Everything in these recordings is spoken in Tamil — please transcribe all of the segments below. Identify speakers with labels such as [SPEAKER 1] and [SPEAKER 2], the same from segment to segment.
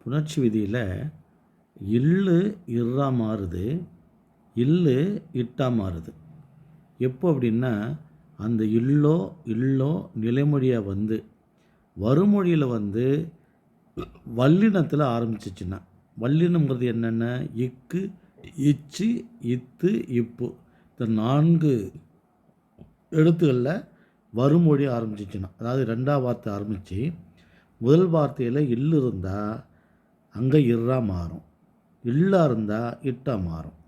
[SPEAKER 1] புணர்ச்சி விதியில் இல்லு இர்ரா மாறுது இல்லு இட்டா மாறுது. எப்போ அப்படின்னா அந்த இல்லோ இல்லோ நிலைமொழியாக வந்து வறுமொழியில் வந்து வல்லினத்தில் ஆரம்பிச்சிச்சுன்னா வல்லினம்ங்கிறது என்னென்ன? இக்கு இச்சு இத்து இப்பு. இந்த நான்கு எழுத்துக்களில் வறுமொழி ஆரம்பிச்சிச்சுன்னா அதாவது ரெண்டாவது வார்த்தை ஆரம்பித்து முதல் வார்த்தையில் இல்லு இருந்தால் அங்கே இர்ரா மாறும். இல்லா இருந்தால் இட்டா மாறும்.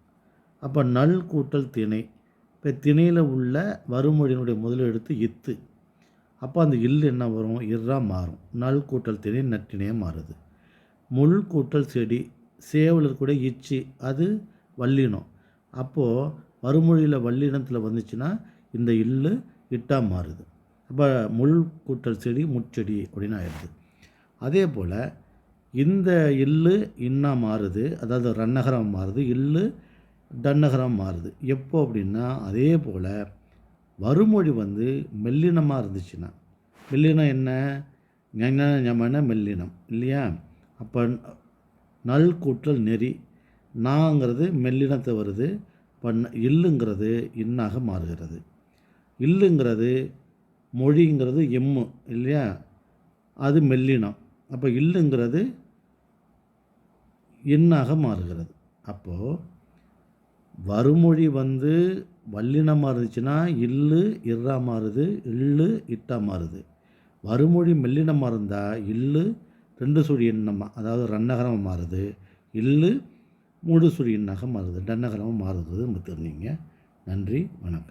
[SPEAKER 1] அப்போ நல் கூட்டல் திணை. இப்போ திணையில் உள்ள வறுமொழியினுடைய முதல் இத்து. அப்போ அந்த இல் என்ன வரும்? இர்ரா மாறும். நல் கூட்டல் திணை நற்றிணையாக மாறுது. முள் கூட்டல் செடி சேவல் இருக்கக்கூடிய இச்சி அது வல்லினம். அப்போது வறுமொழியில் வல்லினத்தில் வந்துச்சுன்னா இந்த இல்லு இட்டா மாறுது. அப்போ முள் கூட்டல் செடி முச்செடி அப்படின்னு ஆயிடுது. அதே போல் இந்த இல்லு இன்னா மாறுது அதாவது ரன்னகரம் மாறுது இல்லு டன்னகரம் மாறுது. எப்போ அப்படின்னா அதே போல் வறுமொழி வந்து மெல்லினமாக இருந்துச்சுன்னா. மெல்லினம் என்ன? ஞன ஞமன மெல்லினம் இல்லையா? அப்போ நல் கூட்டல் நெறி நாங்கிறது மெல்லினத்தை வருது இப்போ இல்லுங்கிறது இன்னாக மாறுகிறது. இல்லுங்கிறது மொழிங்கிறது எம்மு இல்லையா? அது மெல்லினம். அப்போ இல்லுங்கிறது இன்னாக மாறுகிறது. அப்போது வறுமொழி வந்து வல்லினமாக இருந்துச்சுன்னா இல்லு இர்ரா மாறுது இல்லு இட்டா மாறுது. வறுமொழி மெல்லினமாக இருந்தால் இல்லு ரெண்டு சுழி எண்ணமாக அதாவது ரன்னகரமாக மாறுது. இல்லு மூடு சுழி எண்ணாக மாறுது. டன்னகரமாக மாறுது நம்ம தெரிஞ்சுங்க நன்றி வணக்கம்.